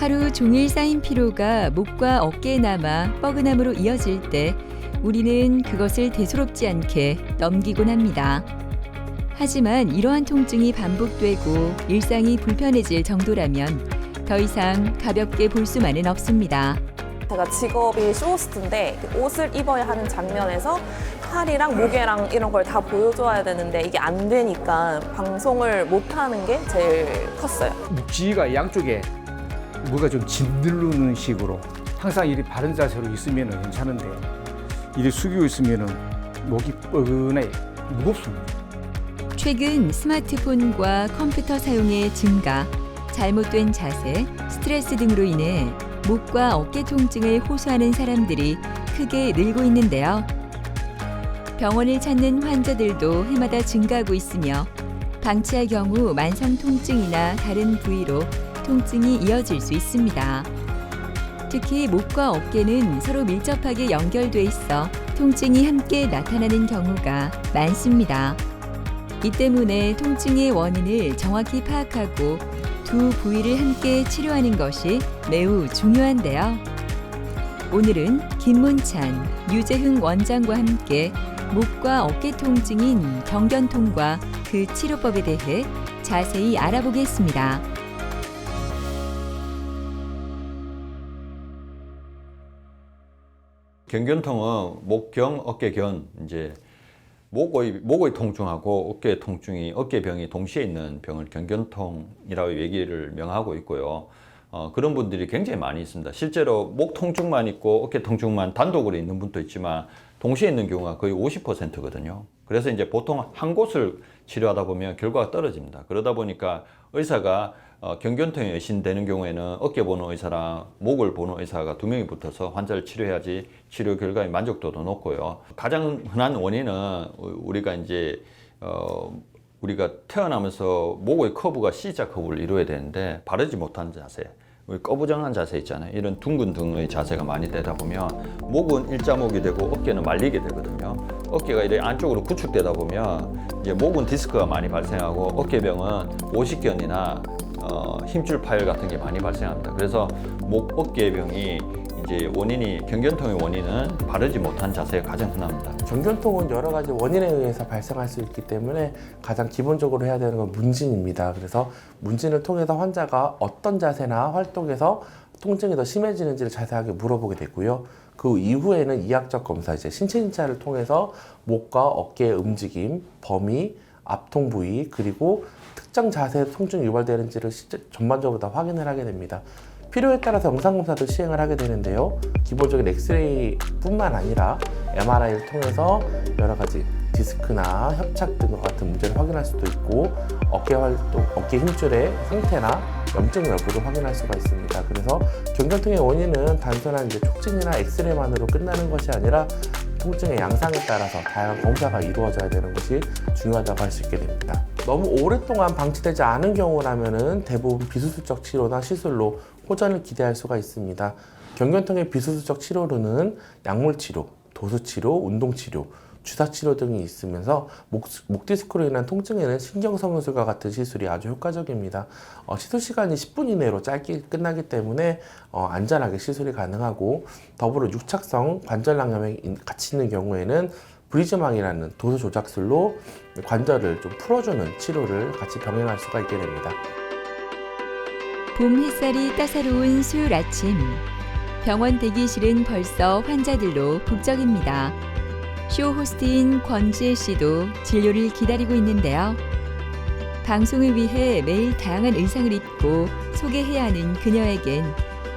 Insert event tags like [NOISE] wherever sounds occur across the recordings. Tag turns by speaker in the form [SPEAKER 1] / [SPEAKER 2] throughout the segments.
[SPEAKER 1] 하루 종일 쌓인 피로가 목과 어깨에 남아 뻐근함으로 이어질 때 우리는 그것을 대수롭지 않게 넘기곤 합니다. 하지만 이러한 통증이 반복되고 일상이 불편해질 정도라면 더 이상 가볍게 볼 수만은 없습니다.
[SPEAKER 2] 제가 직업이 쇼호스트인데 옷을 입어야 하는 장면에서 팔이랑 목에랑 이런 걸 다 보여줘야 되는데 이게 안 되니까 방송을 못 하는 게 제일 컸어요.
[SPEAKER 3] 묵지가 양쪽에 뭐가 좀 짓누르는 식으로 항상 이리 바른 자세로 있으면 괜찮은데 이리 숙이고 있으면 목이 뻐근해 무겁습니다.
[SPEAKER 1] 최근 스마트폰과 컴퓨터 사용의 증가, 잘못된 자세, 스트레스 등으로 인해 목과 어깨 통증을 호소하는 사람들이 크게 늘고 있는데요. 병원을 찾는 환자들도 해마다 증가하고 있으며 방치할 경우 만성 통증이나 다른 부위로 통증이 이어질 수 있습니다. 특히 목과 어깨는 서로 밀접하게 연결돼 있어 통증이 함께 나타나는 경우가 많습니다. 이 때문에 통증의 원인을 정확히 파악하고 두 부위를 함께 치료하는 것이 매우 중요한데요. 오늘은 김문찬, 유재흥 원장과 함께 목과 어깨 통증인 경견통과 그 치료법에 대해 자세히 알아보겠습니다.
[SPEAKER 4] 견견통은 목경, 어깨견 이제 목의 목의 통증하고 어깨 통증이 어깨병이 동시에 있는 병을 견견통이라고 얘기를 명하고 있고요. 어, 그런 분들이 굉장히 많이 있습니다. 실제로 목 통증만 있고 어깨 통증만 단독으로 있는 분도 있지만 동시에 있는 경우가 거의 50%거든요. 그래서 이제 보통 한 곳을 치료하다 보면 결과가 떨어집니다. 그러다 보니까 의사가 어, 경견통이 의심되는 경우에는 어깨 보는 의사랑 목을 보는 의사가 두 명이 붙어서 환자를 치료해야지 치료 결과의 만족도도 높고요. 가장 흔한 원인은 우리가 이제 어, 우리가 태어나면서 목의 커브가 C자 커브를 이루어야 되는데 바르지 못한 자세, 우리 꺼부정한 자세 있잖아요. 이런 둥근 등의 자세가 많이 되다 보면 목은 일자목이 되고 어깨는 말리게 되거든요. 어깨가 이렇게 안쪽으로 구축되다 보면 이제 목은 디스크가 많이 발생하고 어깨병은 오십견이나 어, 힘줄 파열 같은 게 많이 발생합니다. 그래서 목 어깨병이 이제 원인이 경견통의 원인은 바르지 못한 자세가 가장 흔합니다.
[SPEAKER 5] 경견통은 여러 가지 원인에 의해서 발생할 수 있기 때문에 가장 기본적으로 해야 되는 건 문진입니다. 그래서 문진을 통해서 환자가 어떤 자세나 활동에서 통증이 더 심해지는지를 자세하게 물어보게 되고요. 그 이후에는 이학적 검사, 이제 신체 진찰을 통해서 목과 어깨의 움직임, 범위, 압통 부위, 그리고 특정 자세에 통증이 유발되는지를 전반적으로 다 확인을 하게 됩니다. 필요에 따라서 영상검사도 시행을 하게 되는데요. 기본적인 엑스레이 뿐만 아니라 MRI를 통해서 여러 가지 디스크나 협착 등과 같은 문제를 확인할 수도 있고 어깨 활동, 어깨 힘줄의 상태나 염증 여부를 확인할 수가 있습니다. 그래서 경견통의 원인은 단순한 이제 촉진이나 엑스레이만으로 끝나는 것이 아니라 통증의 양상에 따라서 다양한 검사가 이루어져야 되는 것이 중요하다고 할 수 있게 됩니다. 너무 오랫동안 방치되지 않은 경우라면은 대부분 비수술적 치료나 시술로 호전을 기대할 수가 있습니다. 경견통의 비수술적 치료로는 약물 치료, 도수 치료, 운동 치료, 주사 치료 등이 있으면서 목, 목 디스크로 인한 통증에는 신경성형술과 같은 시술이 아주 효과적입니다. 어, 시술 시간이 10분 이내로 짧게 끝나기 때문에 어, 안전하게 시술이 가능하고 더불어 육착성 관절낭염이 같이 있는 경우에는 브리즈망이라는 도수 조작술로 관절을 좀 풀어주는 치료를 같이 병행할 수가 있게 됩니다.
[SPEAKER 1] 봄 햇살이 따사로운 수요일 아침. 병원 대기실은 벌써 환자들로 북적입니다. 쇼 호스트인 권지혜 씨도 진료를 기다리고 있는데요. 방송을 위해 매일 다양한 의상을 입고 소개해야 하는 그녀에겐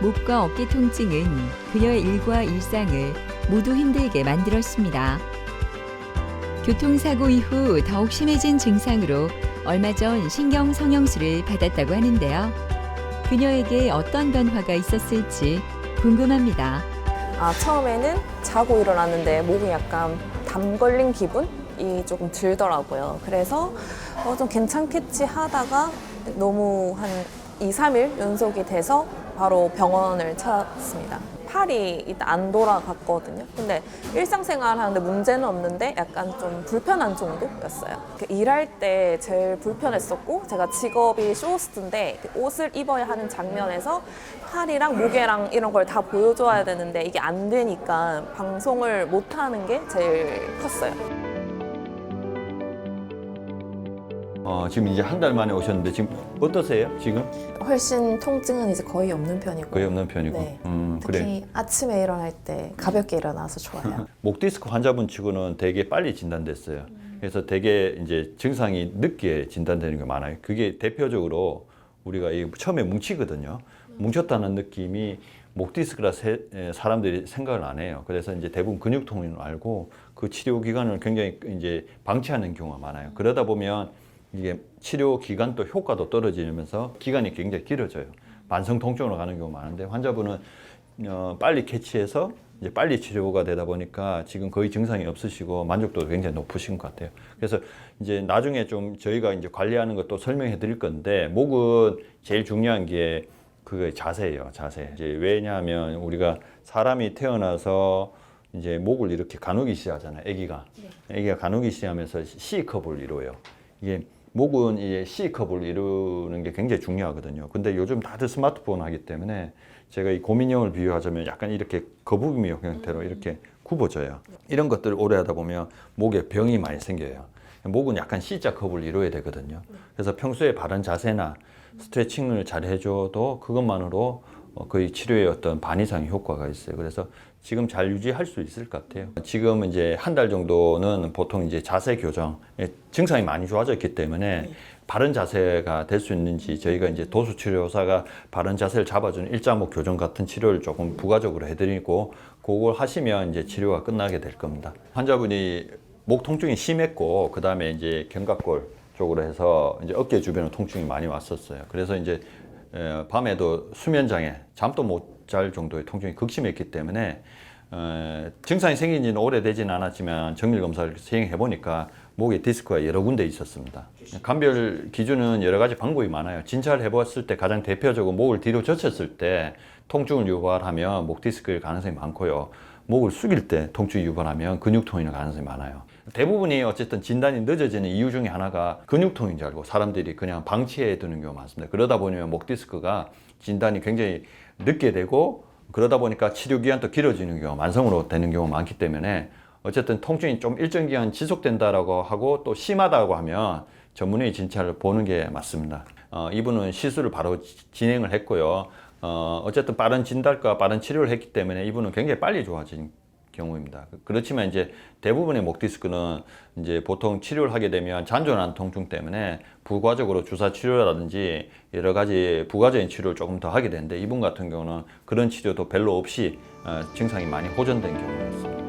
[SPEAKER 1] 목과 어깨 통증은 그녀의 일과 일상을 모두 힘들게 만들었습니다. 교통사고 이후 더욱 심해진 증상으로 얼마 전 신경 성형술을 받았다고 하는데요. 그녀에게 어떤 변화가 있었을지 궁금합니다.
[SPEAKER 2] 아, 처음에는 자고 일어났는데 목이 약간 담 걸린 기분이 조금 들더라고요. 그래서 어, 좀 괜찮겠지 하다가 너무 한 2, 3일 연속이 돼서 바로 병원을 찾았습니다. 팔이 일단 안 돌아갔거든요. 근데 일상생활 하는데 문제는 없는데 약간 좀 불편한 정도였어요. 그 일할 때 제일 불편했었고 제가 직업이 쇼호스트인데 그 옷을 입어야 하는 장면에서 팔이랑 목에랑 이런 걸 다 보여줘야 되는데 이게 안 되니까 방송을 못 하는 게 제일 컸어요.
[SPEAKER 4] 어, 지금 이제 한 달 만에 오셨는데 지금 어떠세요? 지금
[SPEAKER 6] 훨씬 통증은 이제 거의 없는 편이고
[SPEAKER 4] 거의 없는 편이고.
[SPEAKER 6] 네.
[SPEAKER 4] 음,
[SPEAKER 6] 특히
[SPEAKER 4] 그래.
[SPEAKER 6] 아침에 일어날 때 가볍게 일어나서 좋아요. [LAUGHS]
[SPEAKER 4] 목 디스크 환자분 치고는 되게 빨리 진단됐어요. 그래서 되게 이제 증상이 늦게 진단되는 게 많아요. 그게 대표적으로 우리가 이 처음에 뭉치거든요. 뭉쳤다는 느낌이 목 디스크라 세- 에, 사람들이 생각을 안 해요. 그래서 이제 대부분 근육통인 줄 알고 그 치료 기간을 굉장히 이제 방치하는 경우가 많아요. 그러다 보면 이게 치료 기간도 효과도 떨어지면서 기간이 굉장히 길어져요. 만성 통증으로 가는 경우가 많은데 환자분은 어, 빨리 캐치해서 이제 빨리 치료가 되다 보니까 지금 거의 증상이 없으시고 만족도도 굉장히 높으신 것 같아요. 그래서 이제 나중에 좀 저희가 이제 관리하는 것도 설명해 드릴 건데 목은 제일 중요한 게 그게 자세예요. 자세. 이제 왜냐하면 우리가 사람이 태어나서 이제 목을 이렇게 가누기 시작하잖아요. 아기가. 아기가 가누기 시작하면서 C컵을 이루어요. 이게 목은 이제 C컵을 이루는 게 굉장히 중요하거든요. 근데 요즘 다들 스마트폰 하기 때문에 제가 이 고민형을 비유하자면 약간 이렇게 거북이묘 형태로 이렇게 굽어져요. 이런 것들을 오래 하다 보면 목에 병이 많이 생겨요. 목은 약간 C자 컵을 이루어야 되거든요. 그래서 평소에 바른 자세나 스트레칭을 잘 해줘도 그것만으로 어, 거의 치료에 어떤 반 이상의 효과가 있어요. 그래서 지금 잘 유지할 수 있을 것 같아요. 지금 이제 한 달 정도는 보통 이제 자세 교정, 예, 증상이 많이 좋아졌기 때문에 바른 자세가 될 수 있는지 저희가 이제 도수 치료사가 바른 자세를 잡아주는 일자목 교정 같은 치료를 조금 부가적으로 해드리고 그걸 하시면 이제 치료가 끝나게 될 겁니다. 환자분이 목 통증이 심했고 그 다음에 이제 견갑골 쪽으로 해서 이제 어깨 주변으로 통증이 많이 왔었어요. 그래서 이제 에, 밤에도 수면 장애, 잠도 못 잘 정도의 통증이 극심했기 때문에 어, 증상이 생긴 지는 오래되지는 않았지만 정밀 검사를 시행해 보니까 목에 디스크가 여러 군데 있었습니다. 감별 기준은 여러 가지 방법이 많아요. 진찰을 해봤을 때 가장 대표적으로 목을 뒤로 젖혔을 때 통증을 유발하면 목 디스크일 가능성이 많고요. 목을 숙일 때 통증이 유발하면 근육통일 가능성이 많아요. 대부분이 어쨌든 진단이 늦어지는 이유 중에 하나가 근육통인 줄 알고 사람들이 그냥 방치해 두는 경우가 많습니다. 그러다 보면 목 디스크가 진단이 굉장히 늦게 되고 그러다 보니까 치료 기간도 길어지는 경우, 만성으로 되는 경우가 많기 때문에 어쨌든 통증이 좀 일정 기간 지속된다라고 하고 또 심하다고 하면 전문의 진찰을 보는 게 맞습니다. 어, 이분은 시술을 바로 지- 진행을 했고요. 어, 어쨌든 빠른 진단과 빠른 치료를 했기 때문에 이분은 굉장히 빨리 좋아진 경우입니다. 그렇지만 이제 대부분의 목 디스크는 이제 보통 치료를 하게 되면 잔존한 통증 때문에 부가적으로 주사 치료라든지 여러 가지 부가적인 치료를 조금 더 하게 되는데 이분 같은 경우는 그런 치료도 별로 없이 어, 증상이 많이 호전된 경우가 있습니다.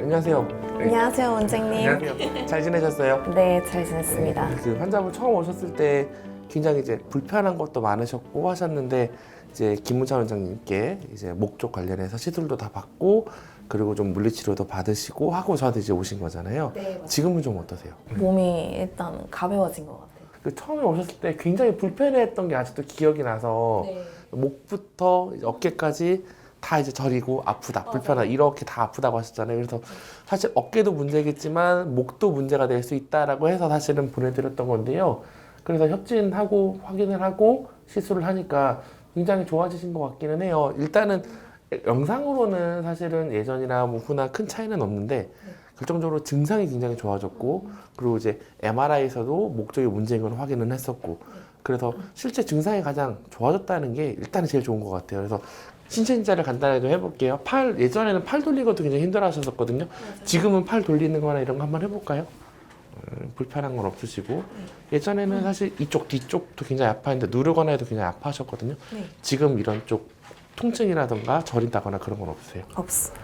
[SPEAKER 5] 안녕하세요.
[SPEAKER 6] 안녕하세요, 원장님.
[SPEAKER 5] 안녕하세요. 잘 지내셨어요? [LAUGHS]
[SPEAKER 6] 네, 잘 지냈습니다.
[SPEAKER 5] 그 환자분 처음 오셨을 때 굉장히 이제 불편한 것도 많으셨고 하셨는데 이제 김문찬 원장님께 이제 목쪽 관련해서 시술도 다 받고 그리고 좀 물리치료도 받으시고 하고 저한테 이제 오신 거잖아요.
[SPEAKER 6] 네,
[SPEAKER 5] 지금은 좀 어떠세요?
[SPEAKER 6] 몸이 일단 가벼워진 것 같아요.
[SPEAKER 5] 그 처음에 오셨을 때 굉장히 불편했던 게 아직도 기억이 나서
[SPEAKER 6] 네.
[SPEAKER 5] 목부터 이제 어깨까지 다 이제 저리고 아프다, 불편하다 이렇게 다 아프다고 하셨잖아요. 그래서 사실 어깨도 문제겠지만 목도 문제가 될 수 있다라고 해서 사실은 보내드렸던 건데요. 그래서 협진하고 확인을 하고 시술을 하니까 굉장히 좋아지신 것 같기는 해요. 일단은 영상으로는 사실은 예전이나 뭐 후나 큰 차이는 없는데 결정적으로 증상이 굉장히 좋아졌고 그리고 이제 MRI에서도 목 쪽에 문제인 걸 확인은 했었고 그래서 실제 증상이 가장 좋아졌다는 게 일단은 제일 좋은 것 같아요. 그래서 신체 진찰을 간단하게 좀 해볼게요. 팔 예전에는 팔 돌리는 것도 굉장히 힘들어하셨었거든요. 지금은 팔 돌리는 거나 이런 거 한번 해볼까요? 음, 불편한 건 없으시고 예전에는 사실 이쪽 뒤쪽도 굉장히 아파했는데 누르거나 해도 굉장히 아파하셨거든요.
[SPEAKER 6] 네.
[SPEAKER 5] 지금 이런 쪽 통증이라던가 저린다거나 그런 건 없으세요.
[SPEAKER 6] 없어.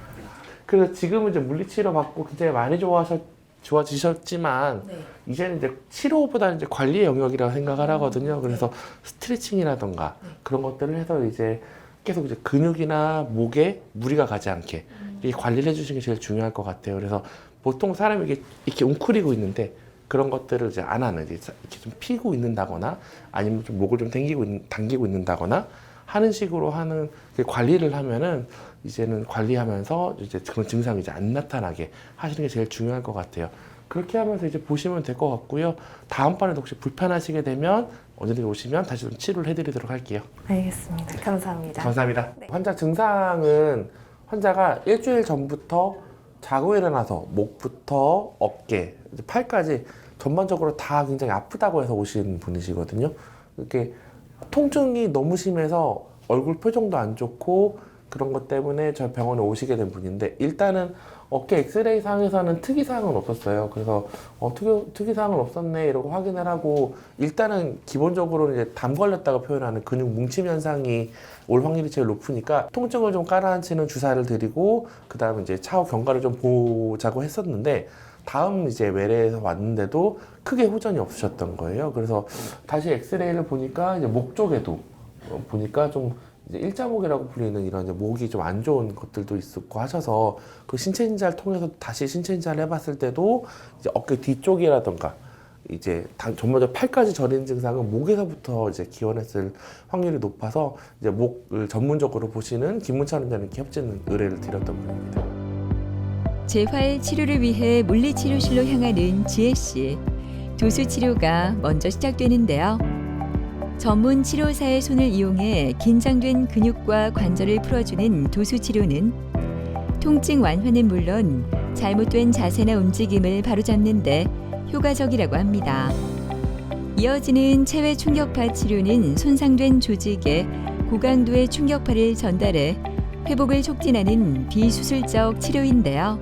[SPEAKER 5] 그래서 지금은 이제 물리치료 받고 굉장히 많이 좋아하셨 좋아지셨지만
[SPEAKER 6] 네.
[SPEAKER 5] 이제는 이제 치료보다는 이제 관리의 영역이라고 생각을 하거든요. 그래서 스트레칭이라던가 그런 것들을 해서 이제 계속 이제 근육이나 목에 무리가 가지 않게 이 관리를 해주시는 게 제일 중요할 것 같아요. 그래서 보통 사람이 이게 이렇게 웅크리고 있는데 그런 것들을 이제 안 하는 이제 이렇게 좀 피고 있는다거나 아니면 좀 목을 좀 당기고 있, 당기고 있는다거나 하는 식으로 하는 그 관리를 하면은 이제는 관리하면서 이제 그런 증상이 이제 안 나타나게 하시는 게 제일 중요할 것 같아요. 그렇게 하면서 이제 보시면 될 것 같고요. 다음번에도 혹시 불편하시게 되면 언제든지 오시면 다시 좀 치료를 해드리도록 할게요.
[SPEAKER 6] 알겠습니다. 감사합니다.
[SPEAKER 5] 감사합니다.
[SPEAKER 6] 네.
[SPEAKER 5] 환자 증상은 환자가 일주일 전부터 자고 일어나서 목부터 어깨, 팔까지 전반적으로 다 굉장히 아프다고 해서 오신 분이시거든요. 이렇게 통증이 너무 심해서 얼굴 표정도 안 좋고 그런 것 때문에 저희 병원에 오시게 된 분인데 일단은 어깨 엑스레이 상에서는 특이사항은 없었어요. 그래서 어, 특이, 특이사항은 없었네 이러고 확인을 하고 일단은 기본적으로 이제 담 걸렸다고 표현하는 근육 뭉침 현상이 올 확률이 제일 높으니까 통증을 좀 깔아앉히는 주사를 드리고 그 다음에 이제 차후 경과를 좀 보자고 했었는데 다음 이제 외래에서 왔는데도 크게 후전이 없으셨던 거예요. 그래서 다시 엑스레이를 보니까 이제 목 쪽에도 어, 보니까 좀 이제 일자목이라고 불리는 이런 이제 목이 좀 안 좋은 것들도 있었고 하셔서 그 신체 인자를 통해서 다시 신체 인자를 해봤을 때도 이제 어깨 뒤쪽이라던가 이제 단- 전반적으로 팔까지 저리는 증상은 목에서부터 이제 기원했을 확률이 높아서 이제 목을 전문적으로 보시는 김문찬 원장님께 협진 의뢰를 드렸던 분입니다.
[SPEAKER 1] 재활 치료를 위해 물리치료실로 향하는 지혜 씨. 도수 치료가 먼저 시작되는데요. 전문 치료사의 손을 이용해 긴장된 근육과 관절을 풀어주는 도수 치료는 통증 완화는 물론 잘못된 자세나 움직임을 바로잡는데 효과적이라고 합니다. 이어지는 체외 충격파 치료는 손상된 조직에 고강도의 충격파를 전달해 회복을 촉진하는 비수술적 치료인데요.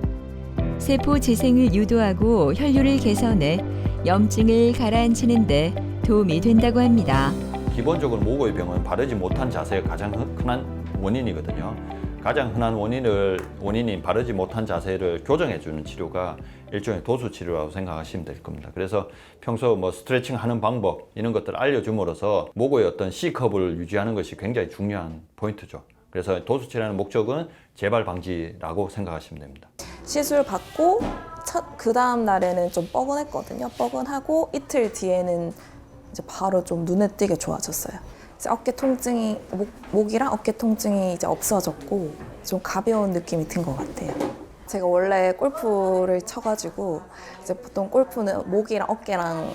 [SPEAKER 1] 세포 재생을 유도하고 혈류를 개선해 염증을 가라앉히는데 도움이 된다고 합니다.
[SPEAKER 4] 기본적으로 모고의 병은 바르지 못한 자세가 가장 흔- 흔한 원인이거든요. 가장 흔한 원인을 원인인 바르지 못한 자세를 교정해 주는 치료가 일종의 도수 치료라고 생각하시면 될 겁니다. 그래서 평소 뭐 스트레칭 하는 방법 이런 것들을 알려줌으로써 모고의 어떤 C컵을 유지하는 것이 굉장히 중요한 포인트죠. 그래서 도수 치료하는 목적은 재발 방지라고 생각하시면 됩니다.
[SPEAKER 2] 시술 받고 첫그 다음 날에는 좀 뻐근했거든요. 뻐근하고 이틀 뒤에는 이제 바로 좀 눈에 띄게 좋아졌어요. 어깨 통증이 목, 목이랑 어깨 통증이 이제 없어졌고 좀 가벼운 느낌이 든 것 같아요. 제가 원래 골프를 쳐가지고 이제 보통 골프는 목이랑 어깨랑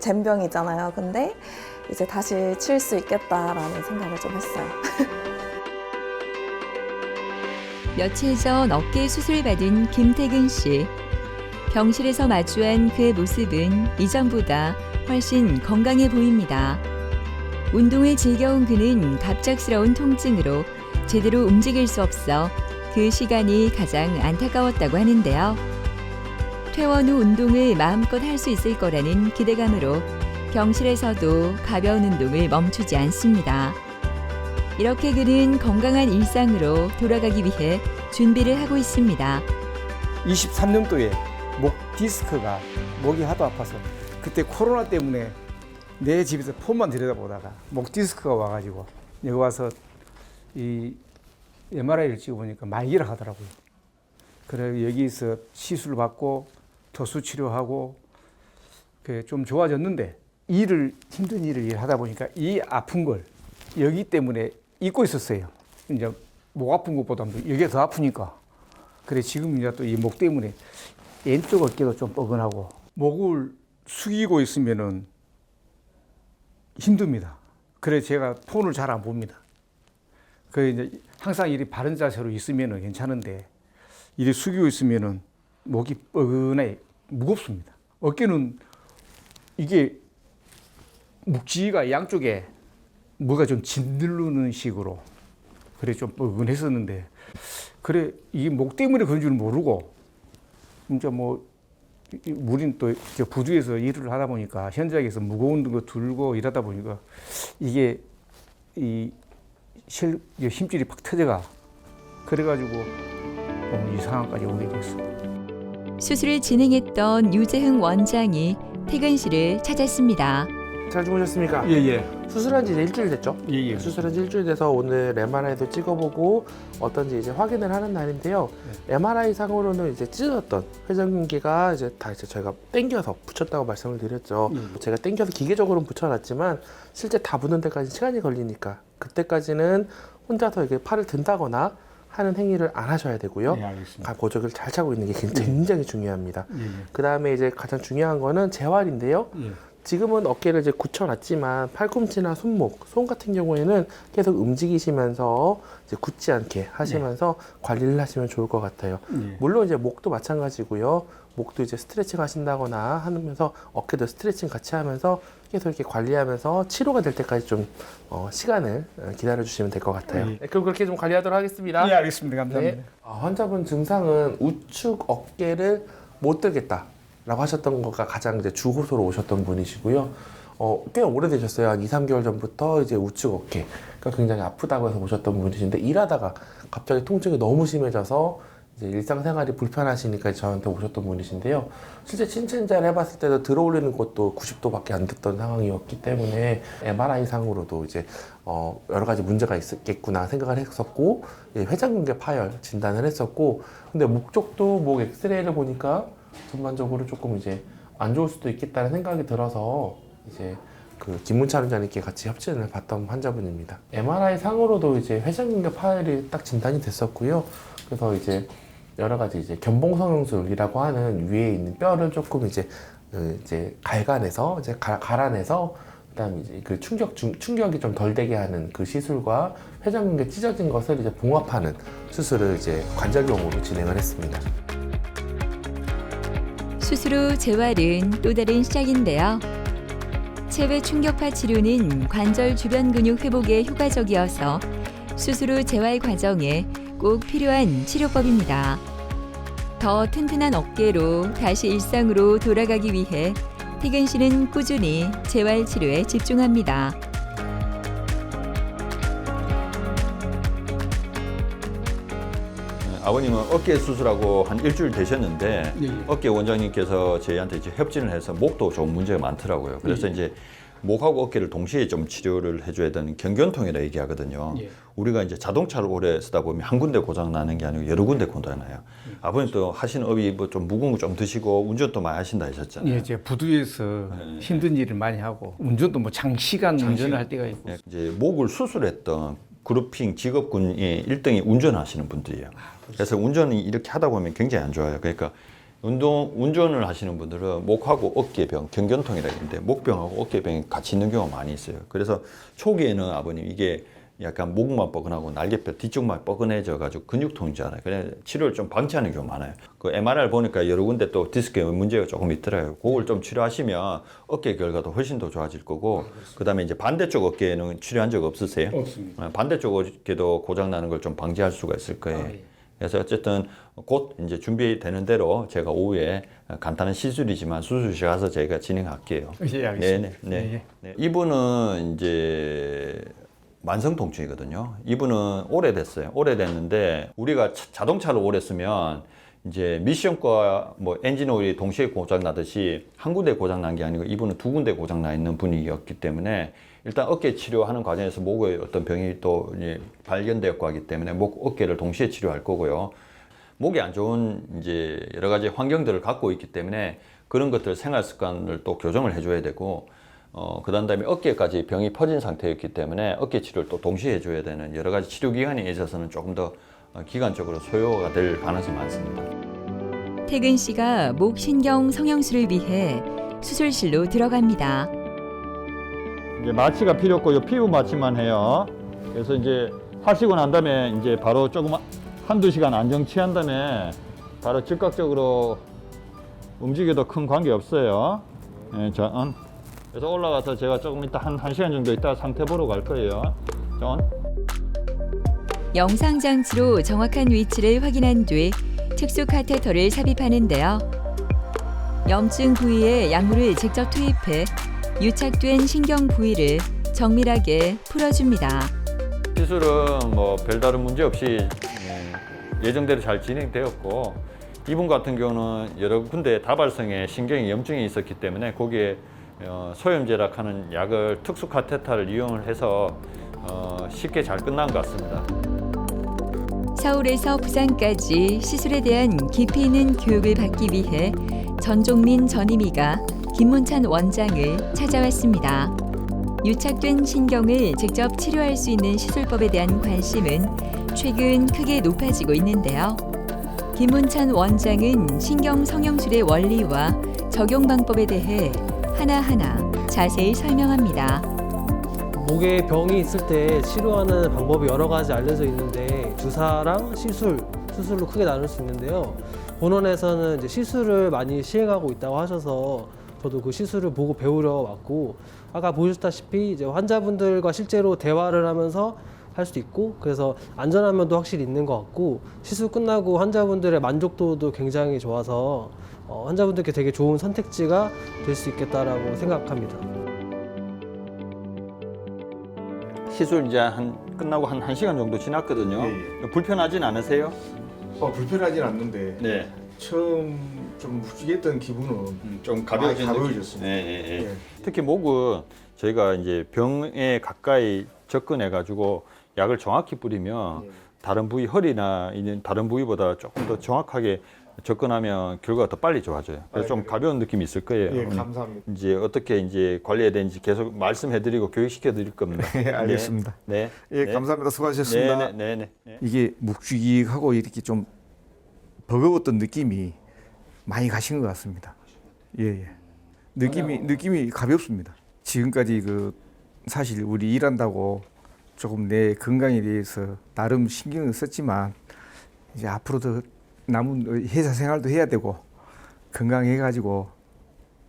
[SPEAKER 2] 젬병이잖아요. 근데 이제 다시 칠 수 있겠다라는 생각을 좀 했어요. [LAUGHS]
[SPEAKER 1] 며칠 전 어깨 수술 받은 김태근 씨. 병실에서 마주한 그의 모습은 이전보다 훨씬 건강해 보입니다. 운동을 즐겨온 그는 갑작스러운 통증으로 제대로 움직일 수 없어 그 시간이 가장 안타까웠다고 하는데요. 퇴원 후 운동을 마음껏 할 수 있을 거라는 기대감으로 병실에서도 가벼운 운동을 멈추지 않습니다. 이렇게 그는 건강한 일상으로 돌아가기 위해 준비를 하고 있습니다.
[SPEAKER 3] 23년도에 목 디스크가 목이 하도 아파서 그때 코로나 때문에 내 집에서 폰만 들여다보다가 목 디스크가 와가지고 여기 와서 이 MRI를 찍어보니까 말기를 하더라고요. 그래 여기서 시술을 받고 도수 치료하고 그좀 좋아졌는데 일을 힘든 일을 일하다 보니까 이 아픈 걸 여기 때문에 잊고 있었어요. 이제 목 아픈 것보다 여기가 더 아프니까 그래 지금 이제 또 이 목 때문에 왼쪽 어깨도 좀 뻐근하고 목을 숙이고 있으면은 힘듭니다. 그래 제가 폰을 잘 안 봅니다. 그 이제 항상 이리 바른 자세로 있으면은 괜찮은데 이리 숙이고 있으면은 목이 뻐근해 무겁습니다. 어깨는 이게 묵지가 양쪽에 뭐가 좀 짓누르는 식으로 그래 좀 뻐근했었는데 그래 이게 목 때문에 그런 줄 모르고 진짜 뭐 이- 이- 우린 또저 부두에서 일을 하다 보니까 현장에서 무거운 거 들고 일하다 보니까 이게 이 실, 이 힘줄이 팍 터져가 그래가지고 이 상황까지 오게 됐어.
[SPEAKER 1] 수술을 진행했던 유재흥 원장이 태근 씨를 찾았습니다.
[SPEAKER 5] 잘 주무셨습니까?
[SPEAKER 3] 예예.
[SPEAKER 5] 수술한 지 이제 일주일 됐죠?
[SPEAKER 3] 예 예.
[SPEAKER 5] 수술한 지 일주일 돼서 오늘 MRI도 찍어보고 어떤지 이제 확인을 하는 날인데요. MRI 상으로는 이제 찢어졌던 회전근개가 이제 다 이제 저희가 당겨서 붙였다고 말씀을 드렸죠.
[SPEAKER 3] 예.
[SPEAKER 5] 제가 당겨서 기계적으로는 붙여놨지만 실제 다 붙는 데까지 시간이 걸리니까 그때까지는 혼자서 이게 팔을 든다거나 하는 행위를 안 하셔야 되고요.
[SPEAKER 3] 예, 알겠습니다.
[SPEAKER 5] 가 고적을 잘 차고 있는 게 굉장히 중요합니다.
[SPEAKER 3] 예 예.
[SPEAKER 5] 그 다음에 이제 가장 중요한 거는 재활인데요.
[SPEAKER 3] 예.
[SPEAKER 5] 지금은 어깨를 이제 굳혀놨지만 팔꿈치나 손목, 손 같은 경우에는 계속 움직이시면서 이제 굳지 않게 하시면서 관리를 하시면 좋을 것 같아요.
[SPEAKER 3] 예.
[SPEAKER 5] 물론 이제 목도 마찬가지고요. 목도 이제 스트레칭 하신다거나 하면서 어깨도 스트레칭 같이 하면서 계속 이렇게 관리하면서 치료가 될 때까지 좀 어, 시간을 어, 기다려 주시면 될 것 같아요.
[SPEAKER 3] 예.
[SPEAKER 5] 네, 그럼 그렇게 좀 관리하도록 하겠습니다.
[SPEAKER 3] 예, 알겠습니다. 감사합니다.
[SPEAKER 5] 네. 아, 환자분 증상은 우측 어깨를 못 들겠다 라고 하셨던 거가 가장 이제 주호소로 오셨던 분이시고요. 어, 꽤 오래되셨어요. 한 2, 3개월 전부터 이제 우측 어깨가 굉장히 아프다고 해서 오셨던 분이신데 일하다가 갑자기 통증이 너무 심해져서 이제 일상생활이 불편하시니까 저한테 오셨던 분이신데요. 실제 신천자를 해봤을 때도 들어올리는 것도 90도밖에 안 됐던 상황이었기 때문에 MRI 상으로도 이제 어, 여러 가지 문제가 있겠구나 생각을 했었고 예, 회장근개 파열 진단을 했었고 근데 목 쪽도 목 엑스레이를 보니까 전반적으로 조금 이제 안 좋을 수도 있겠다는 생각이 들어서 이제 그 김문찬 원장님께 같이 협진을 받던 환자분입니다. MRI 상으로도 이제 회전근개 파열이 딱 진단이 됐었고요. 그래서 이제 여러 가지 이제 견봉성형술이라고 하는 위에 있는 뼈를 조금 이제 그 이제 갈간해서 이제 가, 갈아내서 그다음 이제 그 충격 중, 충격이 좀 덜 되게 하는 그 시술과 회전근개 찢어진 것을 이제 봉합하는 수술을 이제 관절용으로 진행을 했습니다.
[SPEAKER 1] 수술 후 재활은 또 다른 시작인데요. 체외 충격파 치료는 관절 주변 근육 회복에 효과적이어서 수술 후 재활 과정에 꼭 필요한 치료법입니다. 더 튼튼한 어깨로 다시 일상으로 돌아가기 위해 태근 씨는 꾸준히 재활 치료에 집중합니다.
[SPEAKER 4] 아버님은 어깨 수술하고 한 일주일 되셨는데
[SPEAKER 3] 예, 예.
[SPEAKER 4] 어깨 원장님께서 저희한테 이제 협진을 해서 목도 좀 문제가 많더라고요. 그래서
[SPEAKER 3] 예.
[SPEAKER 4] 이제 목하고 어깨를 동시에 좀 치료를 해줘야 되는 경견통이라 얘기하거든요.
[SPEAKER 3] 예.
[SPEAKER 4] 우리가 이제 자동차를 오래 쓰다 보면 한 군데 고장 나는 게 아니고 여러 군데 고장 나요.
[SPEAKER 3] 예.
[SPEAKER 4] 아버님 또 하시는 업이 뭐 좀 무거운 거 좀 드시고 운전도 많이 하신다 하셨잖아요.
[SPEAKER 3] 예, 제가 부두에서 힘든 일을 많이 하고 운전도 뭐 장시간 운전을 할 때가 있고
[SPEAKER 4] 예, 이제 목을 수술했던 그룹핑 직업군이 1등이 운전하시는 분들이에요. 그래서 운전이 이렇게 하다 보면 굉장히 안 좋아요. 그러니까 운동 운전을 하시는 분들은 목하고 어깨병, 경견통이라 있는데 목병하고 어깨병이 같이 있는 경우가 많이 있어요. 그래서 초기에는 아버님 이게 약간 목만 뻐근하고 날개뼈 뒤쪽만 뻐근해져 가지고 알아요. 그래 치료를 좀 방치하는 경우가 많아요. 그 MRI를 보니까 여러 군데 또 디스크에 문제가 조금 있더라고요. 그걸 좀 치료하시면 어깨 결과도 훨씬 더 좋아질 거고 그다음에 이제 반대쪽 어깨에는 치료한 적 없으세요?
[SPEAKER 3] 없습니다.
[SPEAKER 4] 어, 반대쪽 어깨도 고장 나는 걸 좀 방지할 수가 있을 거예요.
[SPEAKER 3] 아, 예.
[SPEAKER 4] 그래서 어쨌든 곧 이제 준비되는 대로 제가 오후에 간단한 시술이지만 수술실 가서 저희가 진행할게요.
[SPEAKER 3] 예, 알겠습니다.
[SPEAKER 4] 네네. 네.
[SPEAKER 3] 예, 예.
[SPEAKER 4] 네. 이분은 이제 만성 통증이거든요. 이분은 오래됐어요. 오래됐는데 우리가 차- 자동차를 오래 쓰면 이제 미션과 뭐 엔진 오일이 동시에 고장 나듯이 한 군데 고장 난 게 아니고 이분은 두 군데 고장 나 있는 분위기였기 때문에 일단 어깨 치료하는 과정에서 목에 어떤 병이 또 발견되었고 하기 때문에 목 어깨를 동시에 치료할 거고요. 목이 안 좋은 이제 여러 가지 환경들을 갖고 있기 때문에 그런 것들 생활 습관을 또 교정을 해줘야 되고 어 그다음 다음에 어깨까지 병이 퍼진 상태였기 때문에 어깨 치료를 또 동시에 해줘야 되는 여러 가지 치료 기간에 있어서는 조금 더 어, 기간적으로 소요가 될 가능성이 많습니다.
[SPEAKER 1] 태근 씨가 목 신경 성형술을 위해 수술실로 들어갑니다.
[SPEAKER 7] 이제 마취가 필요 없고 요 피부 마취만 해요. 그래서 이제 하시고 난 다음에 이제 바로 조금 한두 시간 안정 취한 다음에 바로 즉각적으로 움직여도 큰 관계 없어요. 예, 전. 그래서 올라가서 제가 조금 이따 한, 한 시간 정도 있다 상태 보러 갈 거예요. 전.
[SPEAKER 1] 영상 장치로 정확한 위치를 확인한 뒤 특수 카테터를 삽입하는데요. 염증 부위에 약물을 직접 투입해 유착된 신경 부위를 정밀하게 풀어줍니다.
[SPEAKER 4] 시술은 뭐 별다른 문제 없이 음, 예정대로 잘 진행되었고 이분 같은 경우는 여러 군데 다발성에 신경에 염증이 있었기 때문에 거기에 어, 소염제락 하는 약을 특수 카테타를 이용을 해서 어, 쉽게 잘 끝난 것 같습니다.
[SPEAKER 1] 서울에서 부산까지 시술에 대한 깊이 있는 교육을 받기 위해 전종민 전임의가 김문찬 원장을 찾아왔습니다. 유착된 신경을 직접 치료할 수 있는 시술법에 대한 관심은 최근 크게 높아지고 있는데요. 김문찬 원장은 신경 성형술의 원리와 적용 방법에 대해 하나하나 자세히 설명합니다.
[SPEAKER 8] 목에 병이 있을 때 치료하는 방법이 여러 가지 알려져 있는데 주사랑 시술, 수술로 크게 나눌 수 있는데요. 본원에서는 이제 시술을 많이 시행하고 있다고 하셔서 저도 그 시술을 보고 배우려 왔고 아까 보셨다시피 이제 환자분들과 실제로 대화를 하면서 할 수도 있고 그래서 안전한 면도 확실히 있는 것 같고 시술 끝나고 환자분들의 만족도도 굉장히 좋아서 어, 환자분들께 되게 좋은 선택지가 될 수 있겠다라고 생각합니다.
[SPEAKER 4] 시술 이제 한 끝나고 한 1시간 정도 지났거든요.
[SPEAKER 3] 예,
[SPEAKER 4] 불편하진 않으세요?
[SPEAKER 3] 어, 불편하진 않는데
[SPEAKER 4] 네.
[SPEAKER 3] 처음 좀 묵직했던 기분은
[SPEAKER 4] 음, 좀
[SPEAKER 3] 가벼워진
[SPEAKER 4] 가벼워진 느낌.
[SPEAKER 3] 가벼워졌습니다.
[SPEAKER 4] 예, 예, 예.
[SPEAKER 3] 예.
[SPEAKER 4] 특히 목은 저희가 이제 병에 가까이 접근해 가지고 약을 정확히 뿌리면
[SPEAKER 3] 예.
[SPEAKER 4] 다른 부위 허리나 있는 다른 부위보다 조금 더 정확하게 접근하면 결과가 더 빨리 좋아져요. 그래서 좀
[SPEAKER 3] 아이고.
[SPEAKER 4] 가벼운 느낌이 있을 거예요.
[SPEAKER 3] 예,
[SPEAKER 4] 음.
[SPEAKER 3] 감사합니다.
[SPEAKER 4] 이제 어떻게 이제 관리해야 되는지 계속 말씀해드리고 교육시켜 드릴 겁니다. [LAUGHS]
[SPEAKER 3] 예, 알겠습니다.
[SPEAKER 4] 네.
[SPEAKER 3] 예,
[SPEAKER 4] 네.
[SPEAKER 3] 감사합니다. 수고하셨습니다.
[SPEAKER 4] 네, 네, 네, 네.
[SPEAKER 3] 이게 묵직하고 이렇게 좀 버거웠던 느낌이 많이 가신 것 같습니다. 예, 예. 느낌이 느낌이 가볍습니다. 지금까지 그 사실 우리 일한다고 조금 내 건강에 대해서 나름 신경을 썼지만 이제 앞으로도 남은 회사 생활도 해야 되고 건강해가지고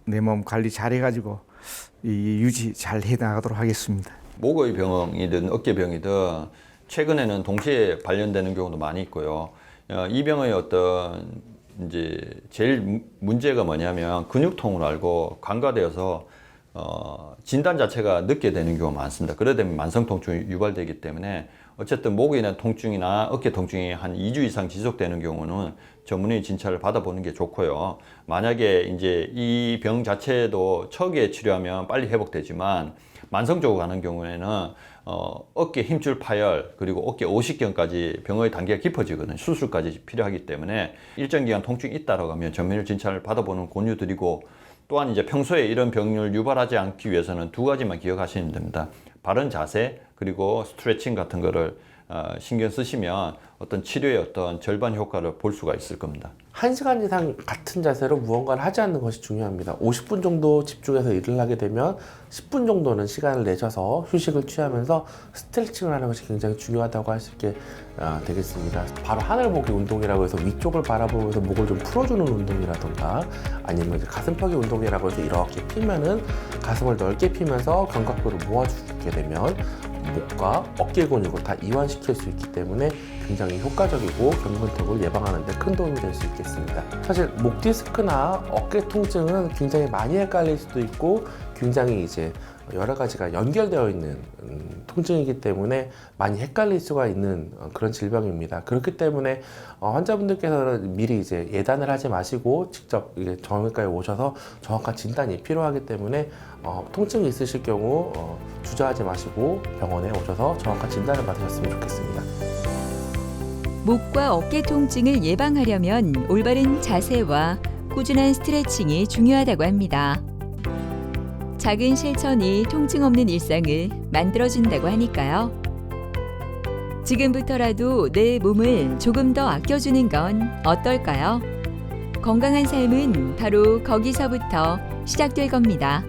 [SPEAKER 3] 내 몸 관리 잘해가지고 이 유지 잘 해나가도록 하겠습니다.
[SPEAKER 4] 목의 병이든 어깨병이든 최근에는 동시에 발현되는 경우도 많이 있고요. 어, 이 병의 어떤 이제 제일 무- 문제가 뭐냐면 근육통을 알고 간과되어서 어, 진단 자체가 늦게 되는 경우가 많습니다. 그러다 보면 만성 통증이 유발되기 때문에 어쨌든 목에 있는 통증이나 어깨 통증이 한 2주 이상 지속되는 경우는 전문의 진찰을 받아보는 게 좋고요. 만약에 이제 이 병 자체도 초기에 치료하면 빨리 회복되지만 만성적으로 가는 경우에는 어, 어깨 힘줄 파열 그리고 어깨 오십견까지 병의 단계가 깊어지거든요. 수술까지 필요하기 때문에 일정 기간 통증이 있다라고 하면 전면을 진찰을 받아보는 권유드리고 또한 이제 평소에 이런 병을 유발하지 않기 위해서는 두 가지만 기억하시면 됩니다. 바른 자세 그리고 스트레칭 같은 거를 어, 신경 쓰시면 어떤 치료의 어떤 절반 효과를 볼 수가 있을 겁니다.
[SPEAKER 5] 1시간 이상 같은 자세로 무언가를 하지 않는 것이 중요합니다. 50분 정도 집중해서 일을 하게 되면 10분 정도는 시간을 내셔서 휴식을 취하면서 스트레칭을 하는 것이 굉장히 중요하다고 할 수 있게 아, 되겠습니다. 바로 하늘 보기 운동이라고 해서 위쪽을 바라보면서 목을 좀 풀어주는 운동이라던가 아니면 이제 가슴 펴기 운동이라고 해서 이렇게 피면은 가슴을 넓게 피면서 견갑골을 모아주게 되면 목과 어깨 근육을 다 이완시킬 수 있기 때문에 굉장히 효과적이고 경근통을 예방하는 데 큰 도움이 될 수 있겠습니다. 사실 목 디스크나 어깨 통증은 굉장히 많이 헷갈릴 수도 있고 굉장히 이제 여러 가지가 연결되어 있는 음, 통증이기 때문에 많이 헷갈릴 수가 있는 어, 그런 질병입니다. 그렇기 때문에 어, 환자분들께서는 미리 이제 예단을 하지 마시고 직접 이게 정형외과에 오셔서 정확한 진단이 필요하기 때문에 어, 통증이 있으실 경우 어, 주저하지 마시고 병원에 오셔서 정확한 진단을 받으셨으면 좋겠습니다.
[SPEAKER 1] 목과 어깨 통증을 예방하려면 올바른 자세와 꾸준한 스트레칭이 중요하다고 합니다. 작은 실천이 통증 없는 일상을 만들어준다고 하니까요. 지금부터라도 내 몸을 조금 더 아껴주는 건 어떨까요? 건강한 삶은 바로 거기서부터 시작될 겁니다.